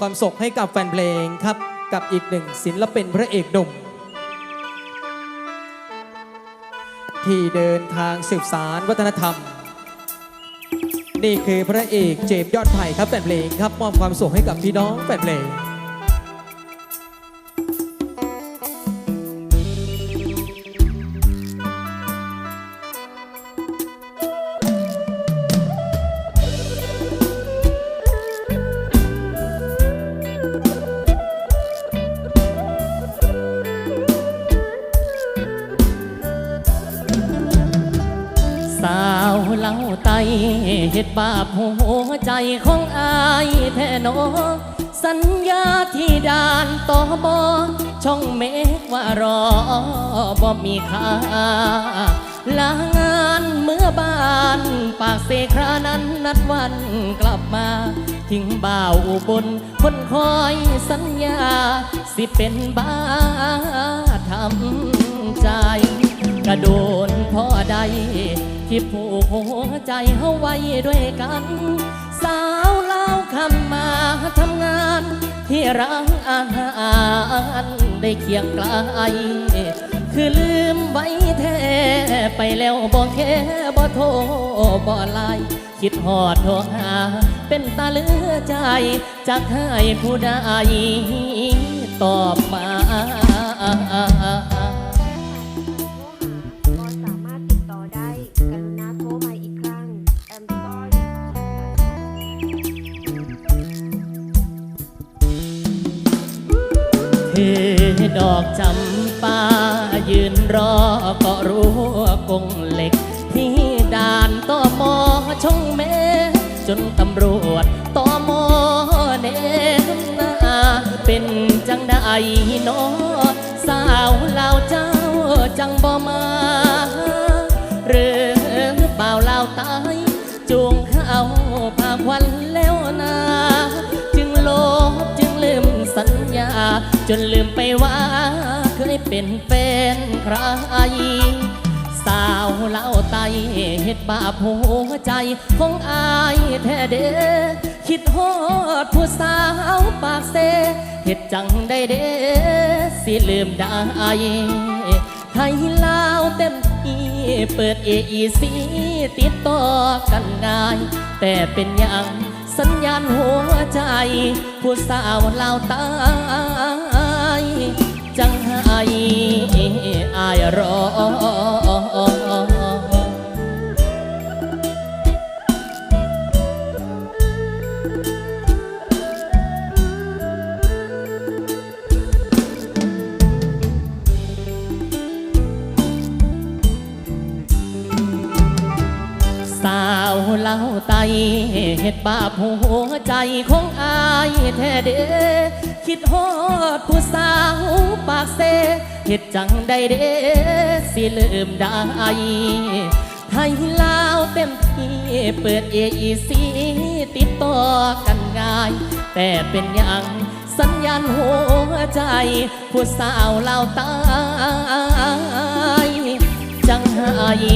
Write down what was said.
ความสุขให้กับแฟนเพลงครับ กับอีกหนึ่งศิลปินพระเอกดุ่มที่เดินทางสืบสารวัฒนธรรม นี่คือพระเอกเจมยอดไผ่ครับแฟนเพลงครับมอบความสุขให้กับพี่น้องแฟนเพลง สาวเล่าไตเฮ็ดบาปหัวใจของอายแท้หนอสัญญาที่ด่านต่อบอช่องเมฆว่ารอบ่มีค่าลางานเมื่อบ้านปากเสครานั้นนัดวันกลับมา ทิ้งบ่าวอุบลคนคอยสัญญา สิเป็นบ้าทำใจ กระโดนพ่อใด ที่ผูกหัวใจเฮาไว้ด้วยกัน สาวเล่าคำมาทำงาน ที่ร้านอาหารได้เคียงไกล คือลืมไว้แท้ไปแล้วบอกแค่บ่โทรบ่ไลน์คิดหอดโทรหา เป็นตาเหลือใจจากให้ผู้ใดตอบมา เอดอกจำปายืนรอก็รู้กงเหล็ก ที่ด่านต่อมอช่องแม่จนตำรวจต่อมอเนมหน้าเป็นจังได้นอสาวลาวเจ้าจังบ่มา จนลืมไปว่าเคยเป็นแฟนใคร สาวเล่าไตเฮ็ดบาปหัวใจของอายแท้เด้คิดฮอดผู้สาวปากเซเฮ็ดจังได้เด้สิลืมได้ไทยลาวเต็มที่เปิดเอไอซีติดต่อกันง่าย แต่เป็นย่าง สัญญาณหัวใจผู้สาวลาวตายจังให้อายรอาวเล่าไตเฮ็ดบาปหัวใจของอายแท้เด้คิดฮอดผู้สาวปากเซเฮ็ดจังได้เด้สิลืมได้ไทยลาวเต็มที่เปิดเอไอซีติดต่อกันง่าย แต่เป็นอย่างสัญญาณหัวใจ ผู้สาวลาวตายจังให้อาย